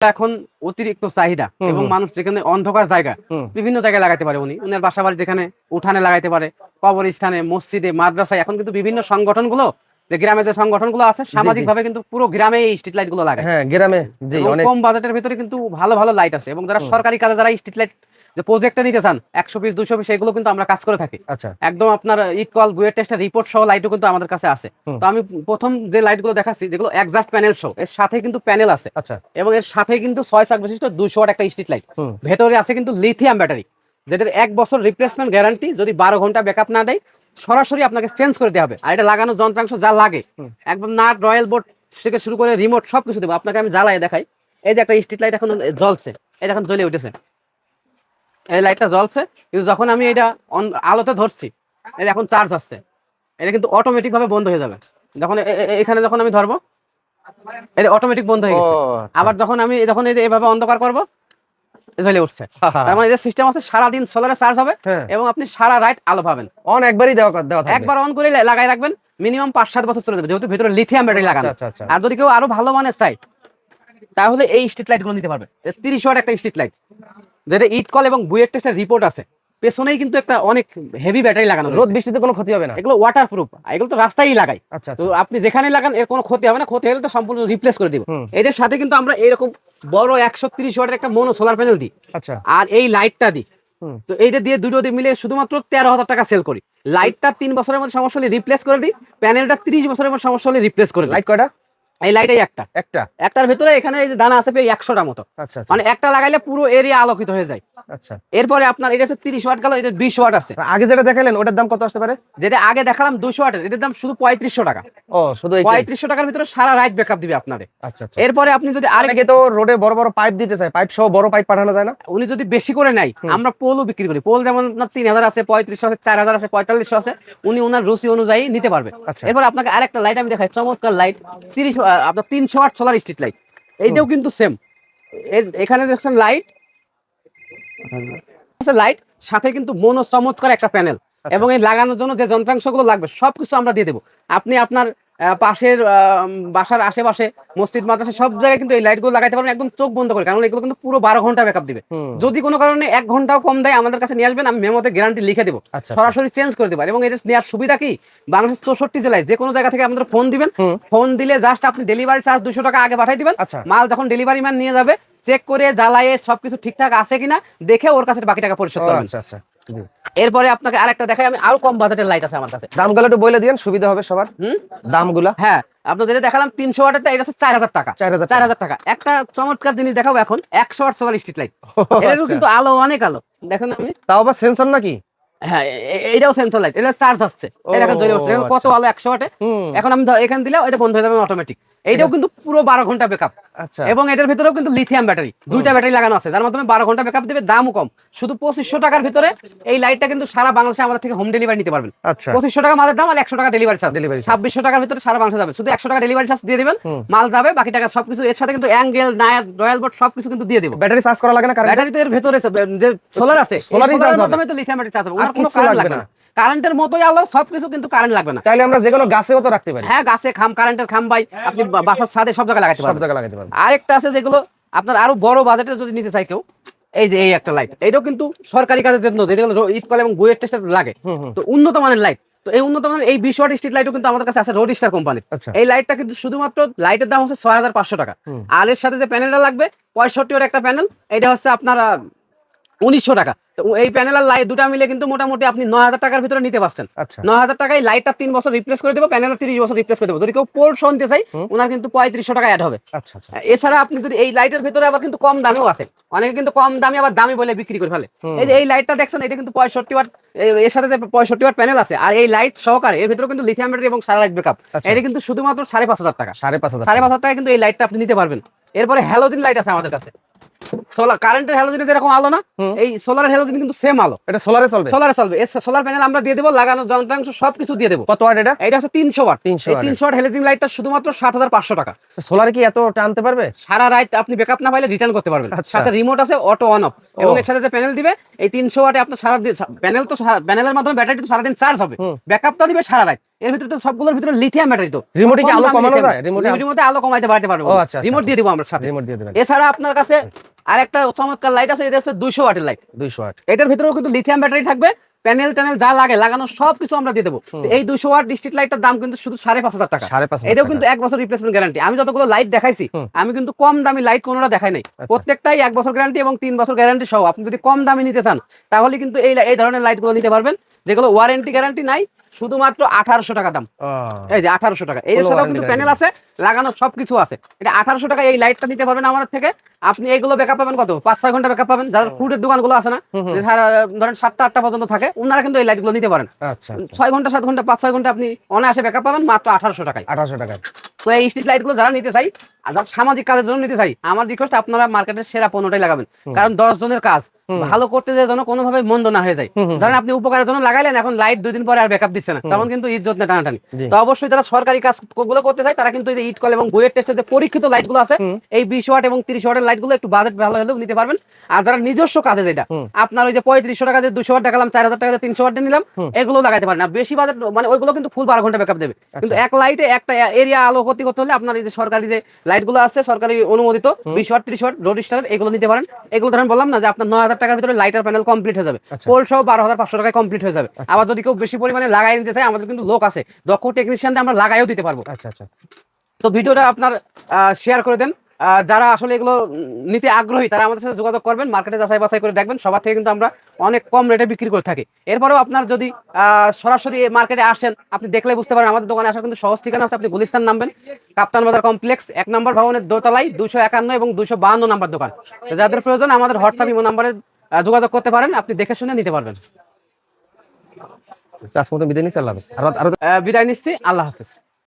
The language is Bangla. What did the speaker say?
এখন অতিরিক্ত চাহিদা এবং মানুষ যেখানে অন্ধকার জায়গা বিভিন্ন জায়গায় লাগাতে পারে উনি। উনার বাসা বাড়ি যেখানে উঠানে লাগাইতে পারে কবরস্থানে মসজিদে মাদ্রাসায়। এখন কিন্তু বিভিন্ন সংগঠনগুলো যে গ্রামে যে সংগঠনগুলো আছে সামাজিক ভাবে কিন্তু পুরো গ্রামে এই স্ট্রিট লাইটগুলো লাগে হ্যাঁ গ্রামে। কম বাজেটের ভিতরে কিন্তু ভালো ভালো লাইট আছে। এবং যারা সরকারি কাজে যারা স্ট্রিট লাইট যে প্রজেক্টটা নিতে চান একশো পিস দুশো পিস এগুলো কিন্তু আমরা কাজ করে থাকি। আচ্ছা। একদম আপনার ইট কল বুয়ের টেস্টের রিপোর্ট সহ লাইটও কিন্তু আমাদের কাছে আছে। তো আমি প্রথম যে লাইটগুলো দেখাচ্ছি যেগুলো একজাস্ট প্যানেল সহ এর সাথে কিন্তু প্যানেল আছে। আচ্ছা। এবং এর সাথে কিন্তু ছয় চাক বিশিষ্ট দুশো ওয়াট একটা স্ট্রিট লাইট ভেতরে আছে কিন্তু লিথিয়াম ব্যাটারি যেটার এক বছর রিপ্লেসমেন্ট গ্যারান্টি যদি বারো ঘণ্টা ব্যাকআপ না দেয় সরাসরি আপনাকে চেঞ্জ করে দেওয়া হবে। আর এটা লাগানো যন্ত্রাংশ যা লাগে একদম নাট রয়্যাল বোর্ড থেকে শুরু করে রিমোট সব কিছু দেবো। আপনাকে আমি জ্বালাই দেখাই। এই যে একটা স্ট্রিট লাইট এখন জ্বলছে এই যে এখন জ্বলে উঠেছে। এই লাইটটা জ্বলছে কিন্তু যখন আমি এটা আলোতে ধরছি এই এখন চার্জ আসছে এটা কিন্তু অটোমেটিক ভাবে বন্ধ হয়ে যাবে। যখন এখানে যখন আমি ধরবো এটা অটোমেটিক বন্ধ হয়ে গেছে। আচ্ছা। আবার যখন আমি যখন এই যে এভাবে অন্ধকার করব জ্বলে উঠছে। তার মানে সিস্টেম আছে সোলারে চার্জ হবে হ্যাঁ। এবং আপনি সারা রাত আলো পাবেন। অন একবারই দেওয়া দেওয়া একবার অন করে লাগাই রাখবেন মিনিমাম পাঁচ সাত বছর চলে যাবে যেহেতু ভিতরে লিথিয়াম ব্যাটারি লাগানো। আর যদি কেউ আরও ভালো মানের চাই তাহলে এই স্ট্রিট লাইটগুলো নিতে পারবে। তিরিশ ওয়াট একটা স্ট্রিট লাইট যেটা ইট কল এবং বুয়েট টেস্টের রিপোর্ট আছে। পেছনেই কিন্তু একটা অনেক হেভি ব্যাটারি লাগানো রোদ বৃষ্টিতে কোনো ক্ষতি হবে না। এগুলো ওয়াটার প্রুফ এগুলো তো রাস্তায় লাগাই। আচ্ছা তো আচ্ছা আপনি যেখানে লাগান এর কোনো ক্ষতি হবে না। ক্ষতি হলে তো সম্পূর্ণ রিপ্লেস করে দিব। এদের সাথে কিন্তু আমরা এরকম বড় একশো তিরিশ ওয়াটের একটা মনো সোলার প্যানেল দিই। আচ্ছা। আর এই লাইটটা দিই। তো এইটা দিয়ে দুটো দিয়ে মিলে শুধুমাত্র তেরো হাজার টাকা সেল করি। লাইটটা তিন বছরের মধ্যে সমস্যা হলে রিপ্লেস করে দিই। প্যানেলটা তিরিশ বছরের মধ্যে সমস্যা হলে রিপ্লেস করে লাইট কয়টা? এই লাইটাই একটা। একটা? একটার ভিতরে এখানে এই যে দানা আছে প্রায় একশোটা মতো। আচ্ছা আচ্ছা। মানে একটা লাগাইলে পুরো এরিয়া আলোকিত হয়ে যায়। আচ্ছা। এরপরে আপনার এটা হচ্ছে তিরিশ ওয়াট গেল এটা বিশ ওয়াট আছে। আগে যেটা দেখালেন ওটার দাম কত আসতে পারে? যেটা আগে দেখালাম দুশো ওয়াটের এটার দাম শুধু পঁয়ত্রিশশো টাকা। ও শুধু? পঁয়ত্রিশশো টাকার ভিতরে সারা রাইট ব্যাকআপ দিবে আপনারে। আচ্ছা আচ্ছা। এরপরে আপনি যদি আরেক তো রোডে বড় বড় পাইপ দিতে চায় পাইপ সহ বড় পাইপ পাঠানো যায় না? উনি যদি বেশি করে নেয়। আমরা পোলও বিক্রি করি। পোল যেমন আপনার তিন হাজার আছে পঁয়ত্রিশশো আছে চার হাজার আছে পঁয়তাল্লিশশো আছে উনি ওনার রুচি অনুযায়ী নিতে পারবে। আচ্ছা। এরপর আপনাকে আরেকটা লাইট আমি দেখাই চমৎকার লাইট তিরিশ আপনার তিনশো আট সোলার স্ট্রিট লাইট এইটাও কিন্তু সেম এখানে দেখছেন লাইট লাইট সাথে কিন্তু মনো চমৎকার একটা প্যানেল আচ্ছা। এবং এই লাগানোর জন্য যে যন্ত্রাংশগুলো লাগবে সবকিছু আমরা দিয়ে দেবো। আপনি আপনার পাশের বাসার আশেপাশে মসজিদ মাদ্রাসা সব জায়গায় কিন্তু এই লাইটগুলো লাগাইতে পারবেন একদম চোখ বন্ধ করে। কারণ এগুলো কিন্তু পুরো বারো ঘণ্টা ব্যাকআপ দিবে। যদি কোনো কারণে এক ঘন্টাও কম দেয় আমাদের কাছে নিয়ে আসবেন আমি মেমোতে গ্যারান্টি লিখে দেবো। আচ্ছা সরাসরি চেঞ্জ করে দেবো। এবং এটা নেওয়ার সুবিধা কি? বাংলাদেশের চৌষট্টি জেলায় যে কোনো জায়গা থেকে আমাদের ফোন দিবেন। ফোন দিলে জাস্ট আপনি ডেলিভারি চার্জ দুশো টাকা আগে পাঠিয়ে দিবেন। আচ্ছা। মাল যখন ডেলিভারি ম্যান নিয়ে যাবে চেক করে জ্বালায়ে সবকিছু ঠিকঠাক আছে কিনা দেখে ওর কাছে বাকি টাকা পরিশোধ করবেন। আচ্ছা আচ্ছা। এরপরে আপনাকে আরেকটা দেখাই আমি আরও কম বাজেটের লাইট আছে আমার কাছে। দামগুলো একটু বলে দিন সুবিধা হবে সবার। হুম? দামগুলা? হ্যাঁ আপনার যেটা দেখালাম তিনশো ওয়াটের এটা হচ্ছে চার হাজার টাকা। চার হাজার চার হাজার টাকা। একটা চমৎকার জিনিস দেখাবো এখন একশো ওয়াট সোলার স্ট্রিট লাইট এটারও। কিন্তু আলো অনেক আলো। দেখেন আপনি। তাও বা সেন্সর নাকি? হ্যাঁ এ- এ- সেন্সর লাইট এটা চার্জ আসছে। এটা জ্বলে উঠছে কত আচ্ছা। আলো একশো ওয়াটে? এখন আমি এখানে দিলেও এটা বন্ধ হয়ে যাবে অটোমেটিক এইটাও কিন্তু পুরো বারো ঘণ্টা ব্যাকআপ আচ্ছা। এবং এটার ভিতরেও কিন্তু লিথিয়াম ব্যাটারি দুইটা ব্যাটারি লাগানো আছে যার মাধ্যমে বারো ঘণ্টা ব্যাকআপ দেবে দামও কম। শুধু পঁচিশশো টাকার ভিতরে এই লাইটটা কিন্তু সারা বাংলাদেশে আমাদের থেকে হোম ডেলিভারি নিতে পারবেন। আচ্ছা। পঁচিশশো টাকা মালের দাম আর একশো টাকা ডেলিভারি চার্জ ডেলিভারি ছাব্বিশশো টাকার ভিতরে সারা বাংলাদেশে যাবে। শুধু একশো টাকা ডেলিভারি চার্জ দিয়ে দিবেন। মাল যাবে বাকি টাকা সবকিছু এর সাথে কিন্তু অ্যাঙ্গেল নায়ার রয়্যাল বোর্ড সবকিছু কিন্তু দিয়ে দেবো। ব্যাটারি চার্জ করা লাগে না ব্যাটারি তো এর ভেতরে যে সোলার আছে হবে। মাধ্যমে তো লিথিয়াম ব্যাটারি চার্জ হবে। আর কোনো কারেন্ট লাগবে না। কারেন্টের মতোই আলো সবকিছু কিন্তু কারেন্ট লাগবে না। চাইলে আমরা যে কোনো গাছেও তো রাখতে পারি। হ্যাঁ গাছে খাম কারেন্টের খাম বাই আপনি বাসার ছাদে সব জায়গায় লাগাতে সব জায়গায় লাগাতে পারব আরেকটা আছে যেগুলো আপনার আরও বড় বাজেটে যদি নিতে চাই কেউ এই যে এই একটা লাইট এটাও কিন্তু সরকারি কাজের জন্য যেগুলো ইট কল এবং টেস্টার লাগে। তো উন্নত মানের লাইট তো এই উন্নত মানের এই বিশ ওয়াট স্ট্রিট লাইটও কিন্তু আমাদের কাছে আছে রোড স্টার কোম্পানির আচ্ছা। এই লাইটটা কিন্তু শুধুমাত্র লাইটের দাম হচ্ছে ছয় হাজার পাঁচশো টাকা। আর এর সাথে যে প্যানেলটা লাগবে পঁয়ষট্টি ওর একটা প্যানেল এটা হচ্ছে আপনার উনিশশো টাকা। এই প্যানেল আর লাইট দুটা মিলে কিন্তু মোটামুটি আপনি নয় হাজার টাকার ভিতরে নিতে পারছেন। আচ্ছা। নয় হাজার টাকায় লাইটটা তিন বছর রিপ্লেস করে দেবো প্যানেল তিরিশ বছর রিপ্লেস করে দেবো। যদি কেউ পোল শুনতে চাই ওনার কিন্তু পঁয়ত্রিশশো টাকা অ্যাড হবে। আচ্ছা আচ্ছা। এছাড়া আপনি যদি এই লাইটের ভিতরে আবার কিন্তু কম দামেও আছে। অনেকে কিন্তু কম দামি আবার দামি বলে বিক্রি করে ফেলে। এই যে এই লাইটটা দেখছেন এটা কিন্তু পঁয়ষট্টি ওয়াট এর সাথে যে পঁয়ষট্টি ওয়াট প্যানেল আছে আর এই লাইট সহকারে এর ভিতরে কিন্তু লিথিয়াম ব্যাটারি এবং সারা লাইট ব্যাকআপ। এটা কিন্তু শুধুমাত্র সাড়ে পাঁচ হাজার টাকা। সাড়ে পাঁচ হাজার সাড়ে পাঁচ হাজার টাকা কিন্তু এই লাইটটা আপনি নিতে পারবেন। এরপরে হ্যালোজিন লাইট আছে আমাদের কাছে। সোলার কারেন্টের হ্যালোজেনে যেরকম আলো না। এই সোলারের হ্যালোজেন কিন্তু সেম আলো। এটা সোলারে চলবে? সোলারে চলবে। সোলার প্যানেল আমরা দিয়ে দেবো লাগানো যন্ত্রাংশ সবকিছু দিয়ে দেবো। কত ওয়াট এটা? এটা হচ্ছে তিনশো ওয়াট। 300 এই watt তিনশো ওয়াট হ্যালোজেন লাইটটা শুধুমাত্র সাত হাজার পাঁচশো টাকা। সোলারে কি এত টানতে পারবে? সারা রাত আপনি ব্যাকআপ না পাইলে রিটার্ন করতে পারবেন। আচ্ছা। সাথে রিমোট আছে অটো অন অফ এবং এর সাথে যে প্যানেল দিবে এই তিনশো ওয়াটে আপনার সারা প্যানেল তো প্যানেলের মাধ্যমে ব্যাটারি তো সারাদিন চার্জ হবে। ব্যাকআপটা দিবে সারা রাত। এর ভিতরে তো সবগুলোর ভিতরে লিথিয়াম ব্যাটারি তো। রিমোটে কি আলো কমানো যায়? রিমোটে আলো- কমাইতে বাড়তে পারব। আচ্ছা, রিমোট দিয়ে দিব আমরা সাথে। রিমোট দিয়ে দেবেন। এছাড়া আপনার কাছে আরেকটা চমৎকার লাইট আছে এটা হচ্ছে দুইশো ওয়াটের লাইট 200 ওয়াট এটার ভিতরেও কিন্তু লিথিয়াম ব্যাটারি থাকবে প্যানেল ট্যানেল যা লাগে লাগানো সব কিছু আমরা দিয়ে দেবো। এই দুশো ওয়াট স্ট্রিট লাইটটার দাম কিন্তু শুধু সাড়ে পাঁচ হাজার টাকা। এটাও কিন্তু এক বছর রিপ্লেসমেন্ট গ্যারান্টি আমি যতগুলো লাইট দেখাইছি আমি কিন্তু কম দামি লাইট কোনোটা দেখাই নাই। আচ্ছা। প্রত্যেকটাই এক বছর গ্যারান্টি এবং তিন বছর গ্যারান্টি সহ। আপনি যদি কম দামি নিতে চান তাহলে কিন্তু এই এই ধরনের লাইটগুলো নিতে পারবেন যেগুলো ওয়ারেন্টি গ্যারান্টি নাই শুধুমাত্র আঠারোশো টাকা দাম। এই যে আঠারোশো টাকা। কোনো সাথেও কিন্তু প্যানেল আছে লাগানো সবকিছু আছে। এটা আঠারোশো টাকা এই লাইটটা নিতে পারবেন আমাদের থেকে। আপনি এইগুলো ব্যাকআপ পাবেন কত? পাঁচ ছয় ঘণ্টা ব্যাকআপ পাবেন। যারা ফুডের দোকানগুলো আছে না ধরেন সাতটা আটটা পর্যন্ত থাকে ওনারা কিন্তু এই লাইটগুলো নিতে পারেন। আচ্ছা ছয় ঘণ্টা সাত ঘণ্টা পাঁচ ছয় ঘণ্টা আপনি অনায়াসে ব্যাকআপ পাবেন মাত্র আঠারোশো টাকায়। আঠারোশো টাকা তো এই স্ট্রিট লাইটগুলো যারা নিতে চাই আর সামাজিক কাজের জন্য নিতে চাই আমার রিকোয়েস্ট আপনারা মার্কেটের সেরা পণ্যটাই লাগাবেন। কারণ দশ জনের কাজ ভালো করতে যে যেন কোনোভাবে মন্দ না হয়ে যায়। ধরেন আপনি উপকারের জন্য লাগাইলেন এখন লাইট দুই দিন পরে আর ব্যাকআপ দিচ্ছে না তখন কিন্তু ইজ্জত না টানাটানি। তো অবশ্যই যারা সরকারি কাজগুলো করতে চায় তারা কিন্তু এই ইট কল এবং বইয়ের টেস্টে যে পরীক্ষিত লাইটগুলো আছে এই বিশ ওয়াট এবং তিরিশ ওয়াটের লাইটগুলো একটু বাজেট ভালো হলেও নিতে পারবেন। আর যারা নিজস্ব কাজে যেটা আপনার ওই যে পঁয়ত্রিশশো টাকা যে দুশো ওয়াট দেখালাম চার হাজার টাকা দিয়ে তিনশো ওয়াট নিলাম এগুলো লাগাইতে পারেন। আর বেশি বাজেট মানে ওইগুলো কিন্তু ফুল বারো ঘণ্টা ব্যাকআপ দেবে। কিন্তু এক লাইটে একটা এরিয়া আলো ক্ষতি করতে হলে আপনার এই যে সরকারি যে লাইটগুলো আছে সরকারি অনুমোদিত বিশ ওয়াট ত্রিশ ওয়াট রোড স্টার এগুলো নিতে পারেন। এগুলো ধরেন বললাম না যে আপনার নয় হাজার টাকার ভিতরে লাইটার প্যানেল কমপ্লিট হয়ে যাবে। আচ্ছা। পোল সহ বারো হাজার পাঁচশো টাকায় কমপ্লিট হয়ে যাবে। আবার যদি কেউ বেশি পরিমাণে লাগাই নিতে চাই আমাদের কিন্তু লোক আছে। দক্ষ টেকনিশিয়ান আমরা লাগাইও দিতে পারব। আচ্ছা আচ্ছা। তো ভিডিওটা আপনার শেয়ার করে দেন। যারা আসলে এগুলো নিতে আগ্রহী তারা আমাদের সাথে যোগাযোগ করবেন মার্কেটে যাচাই বাছাই করে দেখবেন। সবার থেকে কিন্তু আমরা অনেক কম রেটে বিক্রি করে থাকি। এরপরেও আপনার যদি সরাসরি মার্কেটে আসেন আপনি দেখলে বুঝতে পারেন আমাদের দোকানে আসার কিন্তু সহজ ঠিকানা আছে। আপনি গুলিস্তান নামবেন কাপ্তান বাজার কমপ্লেক্স এক নম্বর ভবনের দোতলায় দুশো একান্ন এবং দুশো বাহান্ন নাম্বার দোকান। যাদের প্রয়োজন আমাদের হোয়াটসঅ্যাপ ইমো নাম্বারে যোগাযোগ করতে পারেন আপনি দেখে শুনে নিতে পারবেন। আজকে মতো বিদায় নিচ্ছি আল্লাহ হাফেজ। আরও আরও আহ, বিদায় নিচ্ছি আল্লাহ হাফিজ।